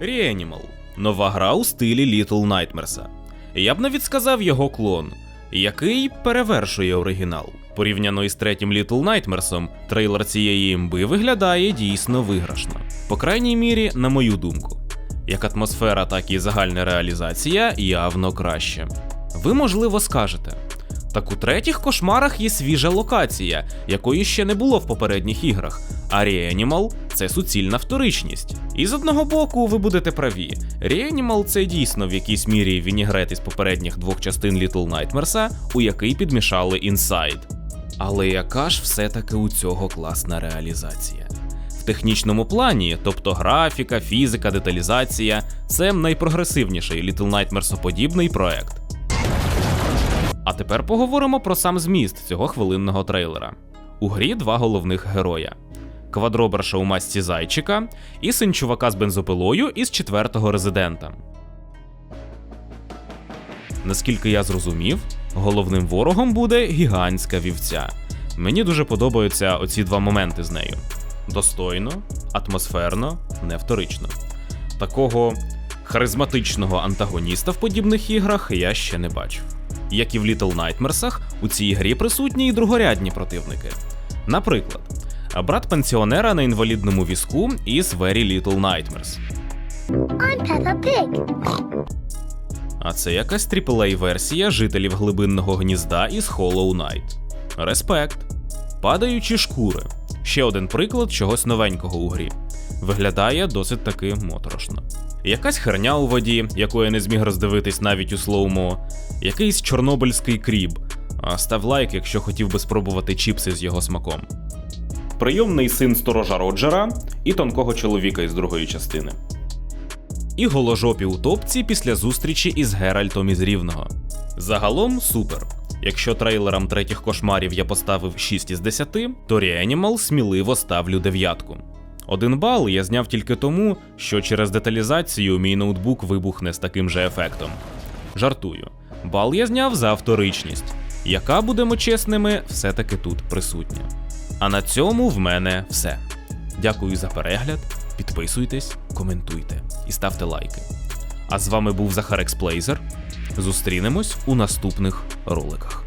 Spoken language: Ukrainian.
Reanimal – нова гра у стилі Little Nightmares. Я б навіть сказав його клон, який перевершує оригінал. Порівняно із третім Little Nightmares, трейлер цієї імби виглядає дійсно виграшно. По крайній мірі, на мою думку. Як атмосфера, так і загальна реалізація явно краще. Ви, можливо, скажете. Так у третіх кошмарах є свіжа локація, якої ще не було в попередніх іграх. А Reanimal – це суцільна вторичність. І з одного боку, ви будете праві. Reanimal – це дійсно в якійсь мірі вінігрет із попередніх двох частин Little Nightmares, у який підмішали Inside. Але яка ж все-таки у цього класна реалізація? В технічному плані, тобто графіка, фізика, деталізація, це найпрогресивніший Little Nightmares подібний проект. А тепер поговоримо про сам зміст цього хвилинного трейлера. У грі два головних героя: квадроберша у масці зайчика і син чувака з бензопилою із четвертого резидента. Наскільки я зрозумів, головним ворогом буде гігантська вівця. Мені дуже подобаються оці два моменти з нею: достойно, атмосферно, не вторично. Такого харизматичного антагоніста в подібних іграх я ще не бачив. Як і в Little Nightmares, у цій грі присутні і другорядні противники. Наприклад, брат пенсіонера на інвалідному візку із Very Little Nightmares. I'm Peppa Pig. А це якась aaa версія жителів глибинного гнізда із Hollow Knight. Респект. Падаючі шкури. Ще один приклад чогось новенького у грі. Виглядає досить таки моторошно. Якась херня у воді, яку я не зміг роздивитись навіть у слоумо, якийсь чорнобильський кріб. Став лайк, якщо хотів би спробувати чіпси з його смаком. Прийомний син сторожа Роджера і тонкого чоловіка із другої частини. І голожопі у топці після зустрічі із Геральтом із Рівного. Загалом супер. Якщо трейлерам третіх кошмарів я поставив 6 із 10, то Reanimal сміливо ставлю дев'ятку. Один бал я зняв тільки тому, що через деталізацію мій ноутбук вибухне з таким же ефектом. Жартую. Бал я зняв за вторичність, яка, будемо чесними, все-таки тут присутня. А на цьому в мене все. Дякую за перегляд, підписуйтесь, коментуйте і ставте лайки. А з вами був Захар Експлейзер. Зустрінемось у наступних роликах.